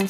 고객의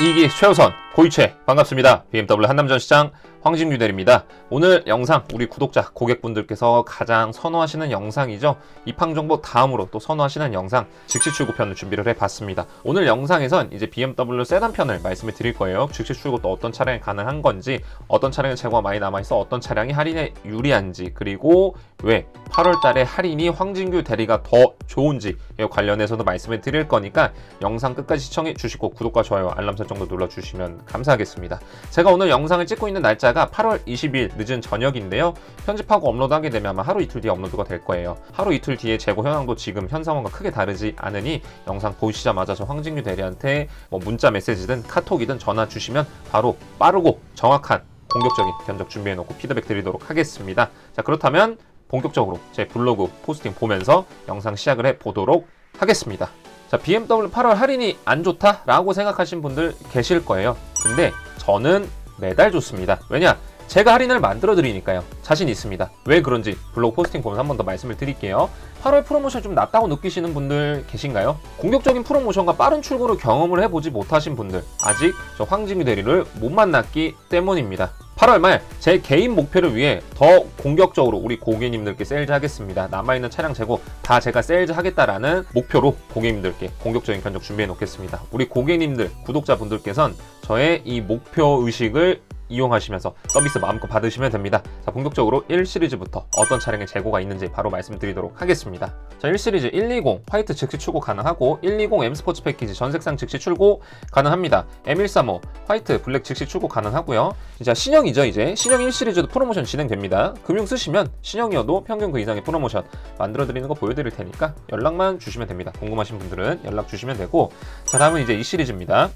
이익이 최우선 고이채 반갑습니다. BMW 한남전 시장 황진규 대리입니다. 오늘 영상 우리 구독자 고객분들께서 가장 선호하시는 영상이죠. 입항 정보 다음으로 또 선호하시는 영상 즉시 출고편을 준비를 해봤습니다. 오늘 영상에선 이제 BMW 세단 편을 말씀을 드릴 거예요. 즉시 출고 또 어떤 차량이 가능한 건지 어떤 차량의 재고가 많이 남아 있어 어떤 차량이 할인에 유리한지 그리고 왜 8월달에 할인이 황진규 대리가 더 좋은지 에 관련해서도 말씀을 드릴 거니까 영상 끝까지 시청해 주시고 구독과 좋아요 알람 설정도 눌러 주시면 감사하겠습니다. 제가 오늘 영상을 찍고 있는 날짜 가 8월 20일 늦은 저녁인데요. 편집하고 업로드하게 되면 아마 하루 이틀 뒤에 업로드가 될 거예요. 하루 이틀 뒤에 재고 현황도 지금 현 상황과 크게 다르지 않으니 영상 보시자마자 저 황진규 대리한테 뭐 문자 메시지든 카톡이든 전화 주시면 바로 빠르고 정확한 공격적인 견적 준비해 놓고 피드백 드리도록 하겠습니다. 자 그렇다면 본격적으로 제 블로그 포스팅 보면서 영상 시작을 해 보도록 하겠습니다. 자, BMW 8월 할인이 안 좋다라고 생각하신 분들 계실 거예요. 근데 저는 매달 좋습니다. 왜냐? 제가 할인을 만들어 드리니까요. 자신 있습니다. 왜 그런지 블로그 포스팅 보면서 한 번 더 말씀을 드릴게요. 8월 프로모션 좀 낮다고 느끼시는 분들 계신가요? 공격적인 프로모션과 빠른 출고를 경험을 해보지 못하신 분들 아직 저 황진규 대리를 못 만났기 때문입니다. 8월 말 제 개인 목표를 위해 더 공격적으로 우리 고객님들께 세일즈 하겠습니다. 남아있는 차량 재고 다 제가 세일즈 하겠다라는 목표로 고객님들께 공격적인 견적 준비해 놓겠습니다. 우리 고객님들, 구독자분들께선 저의 이 목표 의식을 이용하시면서 서비스 마음껏 받으시면 됩니다. 자, 본격적으로 1 시리즈부터 어떤 차량의 재고가 있는지 바로 말씀드리도록 하겠습니다. 자, 1 시리즈 120 화이트 즉시 출고 가능하고 120 M 스포츠 패키지 전색상 즉시 출고 가능합니다. M135 화이트 블랙 즉시 출고 가능하고요. 자, 신형이죠, 이제. 신형 1 시리즈도 프로모션 진행됩니다. 금융 쓰시면 신형이어도 평균 그 이상의 프로모션 만들어 드리는 거 보여 드릴 테니까 연락만 주시면 됩니다. 궁금하신 분들은 연락 주시면 되고 자, 다음은 이제 이 시리즈입니다.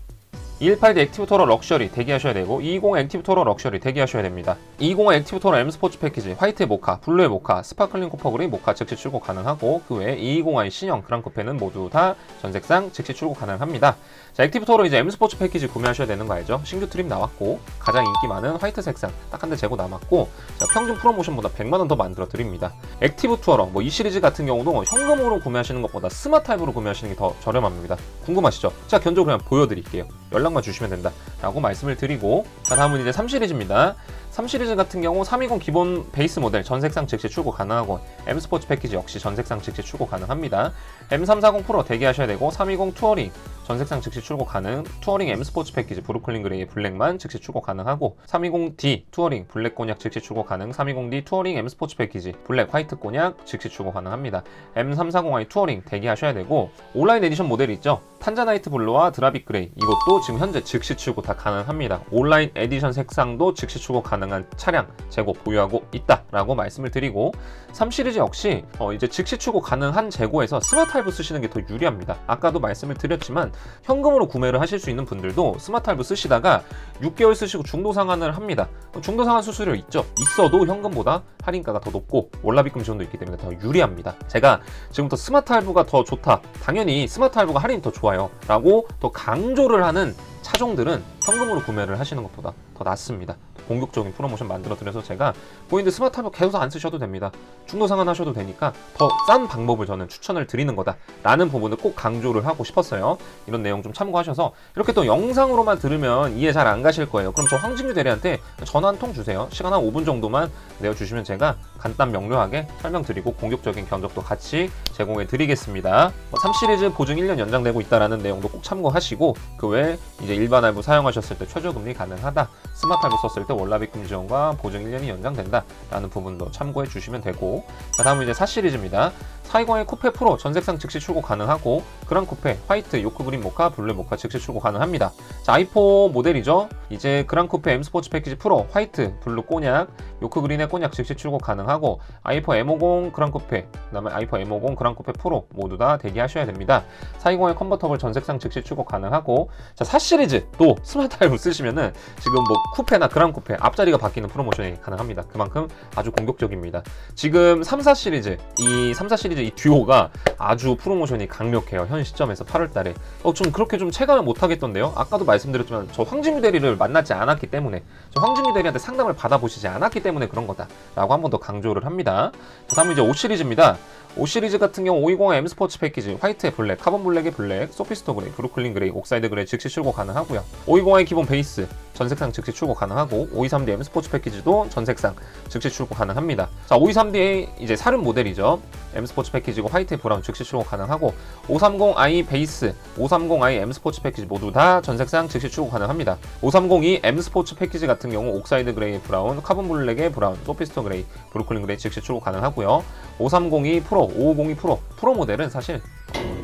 218D 액티브 토러 럭셔리 대기하셔야 되고 220 액티브 토러 럭셔리 대기하셔야 됩니다. 220 액티브 토러 M 스포츠 패키지 화이트의 모카, 블루의 모카, 스파클링 코퍼그레이 모카 즉시 출고 가능하고 그 외에 220i 신형 그랑코페는 모두 다 전색상 즉시 출고 가능합니다. 자, 액티브 토러 이제 M 스포츠 패키지 구매하셔야 되는 거 알죠? 신규 트림 나왔고 가장 인기 많은 화이트 색상 딱 한 대 재고 남았고 자, 평균 프로모션보다 100만 원 더 만들어 드립니다. 액티브 투어러 뭐 이 시리즈 같은 경우도 현금으로 구매하시는 것보다 스마트 타입으로 구매하시는 게 더 저렴합니다. 궁금하시죠? 자, 견적으로 그냥 보여드릴게요. 연락 만 주시면 된다. 라고 말씀을 드리고 자, 다음은 이제 3시리즈입니다. 3 시리즈 같은 경우 320 기본 베이스 모델 전색상 즉시 출고 가능하고 M 스포츠 패키지 역시 전색상 즉시 출고 가능합니다. M340 프로 대기하셔야 되고 320 투어링 전색상 즉시 출고 가능 투어링 M 스포츠 패키지 브루클린 그레이 블랙만 즉시 출고 가능하고 320D 투어링 블랙 꼬냑 즉시 출고 가능 320D 투어링 M 스포츠 패키지 블랙 화이트 꼬냑 즉시 출고 가능합니다. M340i 투어링 대기하셔야 되고 온라인 에디션 모델이 있죠. 탄자나이트 블루와 드라빅 그레이 이것도 지금 현재 즉시 출고 다 가능합니다. 온라인 에디션 색상도 즉시 출고 가능 한 차량 재고 보유하고 있다라고 말씀을 드리고 3 시리즈 역시 어 이제 즉시 출고 가능한 재고에서 스마트 할부 쓰시는 게 더 유리합니다. 아까도 말씀을 드렸지만 현금으로 구매를 하실 수 있는 분들도 스마트 할부 쓰시다가 6개월 쓰시고 중도 상환을 합니다. 중도 상환 수수료 있죠? 있어도 현금보다 할인가가 더 높고 월납입금 지원도 있기 때문에 더 유리합니다. 제가 지금부터 스마트 할부가 더 좋다. 당연히 스마트 할부가 할인이 더 좋아요. 라고 더 강조를 하는 차종들은 현금으로 구매를 하시는 것보다 더 낫습니다. 공격적인 프로모션 만들어 드려서 제가 고객님들 스마트 할부 계속 안 쓰셔도 됩니다. 중도 상환 하셔도 되니까 더 싼 방법을 저는 추천을 드리는 거다라는 부분을 꼭 강조를 하고 싶었어요. 이런 내용 좀 참고하셔서 이렇게 또 영상으로만 들으면 이해 잘 안 가실 거예요. 그럼 저 황진규 대리한테 전화 한 통 주세요. 시간 한 5분 정도만 내어주시면 제가 간단 명료하게 설명드리고 공격적인 견적도 같이 제공해 드리겠습니다. 3 시리즈 보증 1년 연장되고 있다라는 내용도 꼭 참고하시고 그 외에 이제 일반 할부 사용하셨을 때 최저금리 가능하다. 스마트 할부 썼을 때 월납입금 지원과 보증 1년이 연장된다 라는 부분도 참고해 주시면 되고 자, 다음은 이제 4 시리즈입니다. 420의 쿠페 프로 전색상 즉시 출고 가능하고 그란 쿠페 화이트 요크 그린 모카 블루 모카 즉시 출고 가능합니다. 자 i4 모델이죠. 이제 그란 쿠페 M 스포츠 패키지 프로 화이트 블루 꼬냑 요크 그린의 꼬냑 즉시 출고 가능하고 i4 M50 그란 쿠페 그다음에 i4 M50 그란 쿠페 프로 모두 다 대기하셔야 됩니다. 420의 컨버터블 전색상 즉시 출고 가능하고 자 4 시리즈 또 스마트 할부 쓰시면은 지금 뭐 쿠페나 그란 쿠페 앞자리가 바뀌는 프로모션이 가능합니다. 그만큼 아주 공격적입니다. 지금 3, 4 시리즈 이 3, 4 시리즈 이 듀오가 아주 프로모션이 강력해요. 현 시점에서 8월 달에. 어, 좀 그렇게 좀 체감을 못 하겠던데요. 아까도 말씀드렸지만 저 황진규 대리를 만나지 않았기 때문에 저 황진규 대리한테 상담을 받아보시지 않았기 때문에 그런 거다라고 한 번 더 강조를 합니다. 자, 다음은 이제 5 시리즈입니다. 5 시리즈 같은 경우 520 M 스포츠 패키지 화이트에 블랙, 카본 블랙에 블랙, 소피스토 그레이, 브루클린 그레이, 옥사이드 그레이 즉시 출고 가능하고요. 520의 기본 베이스 전색상 즉시 출고 가능하고 523D M 스포츠 패키지도 전색상 즉시 출고 가능합니다. 자, 523D의 이제 사륜 모델이죠. M 스포츠 패키지고 화이트 브라운 즉시 출고 가능하고 530i 베이스, 530i M 스포츠 패키지 모두 다 전색상 즉시 출고 가능합니다. 530이 M 스포츠 패키지 같은 경우 옥사이드 그레이 브라운, 카본 블랙의 브라운, 소피스토 그레이, 브루클린 그레이 즉시 출고 가능하고요. 530이 프로, 550이 프로, 프로 모델은 사실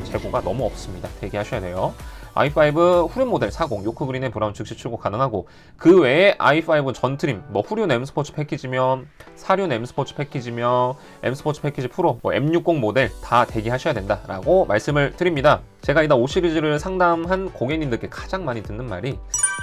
재고가 너무 없습니다. 대기하셔야 돼요. I5 후륜 모델 40 요크 그린의 브라운 즉시 출고 가능하고 그 외에 i5 전트림 뭐 후륜 M 스포츠 패키지면 사륜 M 스포츠 패키지며 M 스포츠 패키지 프로 뭐 M60 모델 다 대기하셔야 된다라고 말씀을 드립니다. 제가 이날 5 시리즈를 상담한 고객님들께 가장 많이 듣는 말이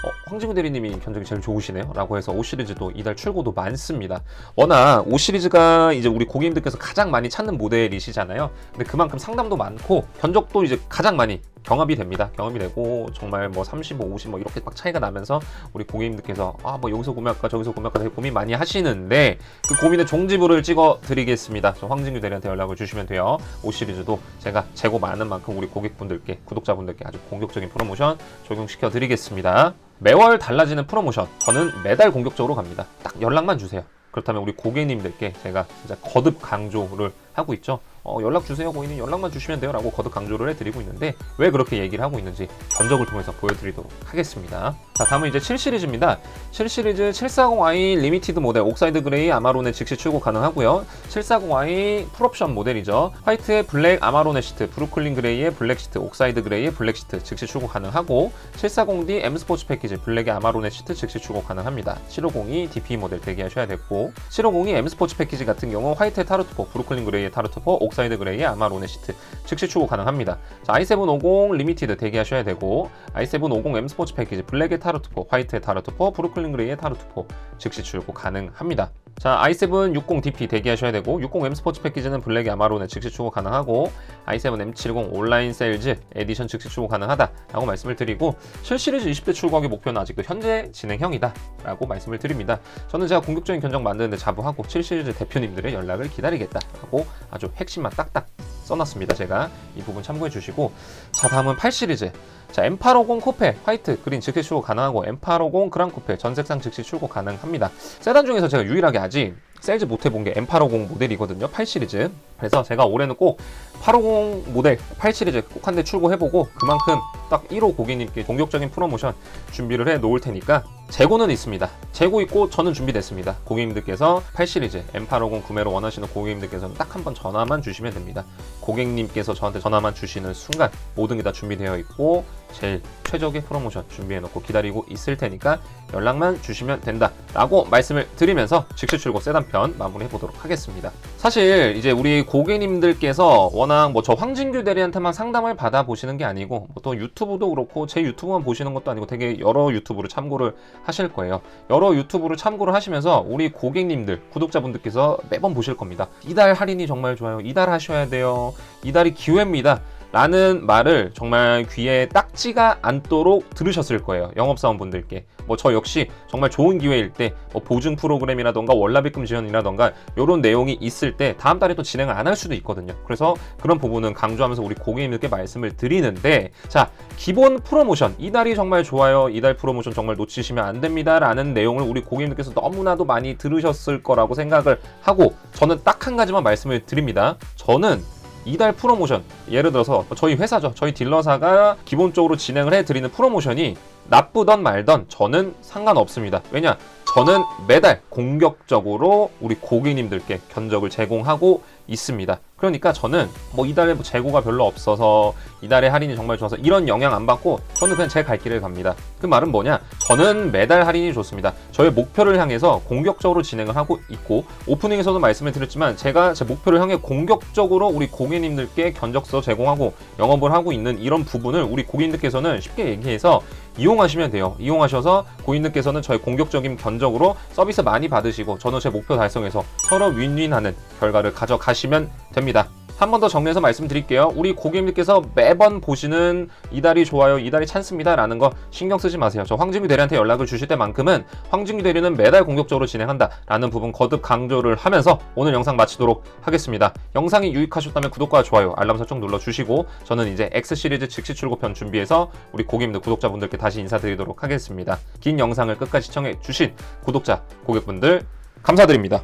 어, 황진구 대리님이 견적이 제일 좋으시네요. 라고 해서 5 시리즈도 이달 출고도 많습니다. 워낙 5 시리즈가 이제 우리 고객님들께서 가장 많이 찾는 모델이시잖아요. 근데 그만큼 상담도 많고 견적도 이제 가장 많이 경합이 됩니다. 경합이 되고 정말 뭐 35, 50 뭐 이렇게 막 차이가 나면서 우리 고객님들께서 아 뭐 여기서 구매할까 저기서 구매할까 되게 고민 많이 하시는데 그 고민의 종지부를 찍어 드리겠습니다. 저 황진규 대리한테 연락을 주시면 돼요. 5 시리즈도 제가 재고 많은 만큼 우리 고객분들께 구독자분들께 아주 공격적인 프로모션 적용시켜 드리겠습니다. 매월 달라지는 프로모션 저는 매달 공격적으로 갑니다. 딱 연락만 주세요. 그렇다면 우리 고객님들께 제가 진짜 거듭 강조를 하고 있죠. 어, 연락 주세요. 고객님 연락만 주시면 돼요. 라고 거듭 강조를 해드리고 있는데 왜 그렇게 얘기를 하고 있는지 견적을 통해서 보여드리도록 하겠습니다. 자 다음은 이제 7 시리즈입니다. 7 시리즈 740i 리미티드 모델 옥사이드 그레이 아마론의 즉시 출고 가능하고요. 740i 풀옵션 모델이죠. 화이트의 블랙 아마론의 시트 브루클린 그레이의 블랙 시트 옥사이드 그레이의 블랙 시트 즉시 출고 가능하고 740D M 스포츠 패키지 블랙의 아마론의 시트 즉시 출고 가능합니다. 750이 DP 모델 대기하셔야 되고 750이 M 스포츠 패키지 같은 경우 화이트의 타르투포 브루클린 그레이 의 타르투포 옥사이드 그레이의 아마론의 시트 즉시 출고 가능합니다. 자, i750 리미티드 대기하셔야 되고 i750 M 스포츠 패키지 블랙의 타르투포, 화이트의 타르투포, 브루클린 그레이의 타르투포 즉시 출고 가능합니다. 자, i7 60DP 대기하셔야 되고 60 M 스포츠 패키지는 블랙의 아마론에 즉시 출고 가능하고 i7 M70 온라인 세일즈 에디션 즉시 출고 가능하다라고 말씀을 드리고 7 시리즈 20대 출고하기 목표는 아직도 현재 진행형이다 라고 말씀을 드립니다. 저는 제가 공격적인 견적 만드는데 자부하고 7 시리즈 대표님들의 연락을 기다리겠다 라고 아주 핵심만 딱딱 써놨습니다. 제가 이 부분 참고해 주시고 자 다음은 8 시리즈 자 M850 코페 화이트 그린 즉시 출고 가능하고 M850 그랑 코페 전색상 즉시 출고 가능합니다. 세단 중에서 제가 유일하게 아직 셀즈 못 해본 게 M850 모델이거든요. 8 시리즈. 그래서 제가 올해는 꼭 850 모델 8 시리즈 꼭 한 대 출고해보고 그만큼 딱 1호 고객님께 공격적인 프로모션 준비를 해 놓을 테니까 재고는 있습니다. 재고 있고 저는 준비됐습니다. 고객님들께서 8 시리즈 M850 구매를 원하시는 고객님들께서는 딱 한 번 전화만 주시면 됩니다. 고객님께서 저한테 전화만 주시는 순간 모든 게 다 준비되어 있고 제일 최적의 프로모션 준비해 놓고 기다리고 있을 테니까 연락만 주시면 된다 라고 말씀을 드리면서 즉시 출고 세단편 마무리해 보도록 하겠습니다. 사실 이제 우리 고객님들께서 워낙 뭐 저 황진규 대리한테만 상담을 받아 보시는 게 아니고 뭐또 유튜브도 그렇고 제 유튜브만 보시는 것도 아니고 되게 여러 유튜브를 참고를 하실 거예요. 여러 유튜브를 참고를 하시면서 우리 고객님들 구독자분들께서 매번 보실 겁니다. 이달 할인이 정말 좋아요. 이달 하셔야 돼요. 이달이 기회입니다. 라는 말을 정말 귀에 딱지가 않도록 들으셨을 거예요. 영업사원분들께. 뭐 저 역시 정말 좋은 기회일 때 뭐 보증 프로그램이라던가 월납입금 지원이라던가 이런 내용이 있을 때 다음 달에 또 진행을 안 할 수도 있거든요. 그래서 그런 부분은 강조하면서 우리 고객님들께 말씀을 드리는데 자 기본 프로모션 이달이 정말 좋아요. 이달 프로모션 정말 놓치시면 안 됩니다. 라는 내용을 우리 고객님들께서 너무나도 많이 들으셨을 거라고 생각을 하고 저는 딱 한 가지만 말씀을 드립니다. 저는 이달 프로모션. 예를 들어서 저희 회사죠. 저희 딜러사가 기본적으로 진행을 해드리는 프로모션이 나쁘던 말던 저는 상관없습니다. 왜냐? 저는 매달 공격적으로 우리 고객님들께 견적을 제공하고 있습니다 그러니까 저는 뭐 이달에 뭐 재고가 별로 없어서 이달에 할인이 정말 좋아서 이런 영향 안 받고 저는 그냥 제 갈 길을 갑니다. 그 말은 뭐냐? 저는 매달 할인이 좋습니다. 저의 목표를 향해서 공격적으로 진행을 하고 있고 오프닝에서도 말씀을 드렸지만 제가 제 목표를 향해 공격적으로 우리 고객님들께 견적서 제공하고 영업을 하고 있는 이런 부분을 우리 고객님들께서는 쉽게 얘기해서 이용하시면 돼요. 이용하셔서 고객님들께서는 저의 공격적인 견적으로 서비스 많이 받으시고 저는 제 목표 달성해서 서로 윈윈하는 결과를 가져가시면 됩니다. 한 번 더 정리해서 말씀드릴게요. 우리 고객님께서 매번 보시는 이달이 좋아요, 이달이 찬스입니다 라는 거 신경 쓰지 마세요. 저 황진규 대리한테 연락을 주실 때만큼은 황진규 대리는 매달 공격적으로 진행한다 라는 부분 거듭 강조를 하면서 오늘 영상 마치도록 하겠습니다. 영상이 유익하셨다면 구독과 좋아요, 알람 설정 눌러주시고 저는 이제 X 시리즈 즉시 출고편 준비해서 우리 고객님들 구독자분들께 다시 인사드리도록 하겠습니다. 긴 영상을 끝까지 시청해 주신 구독자, 고객분들 감사드립니다.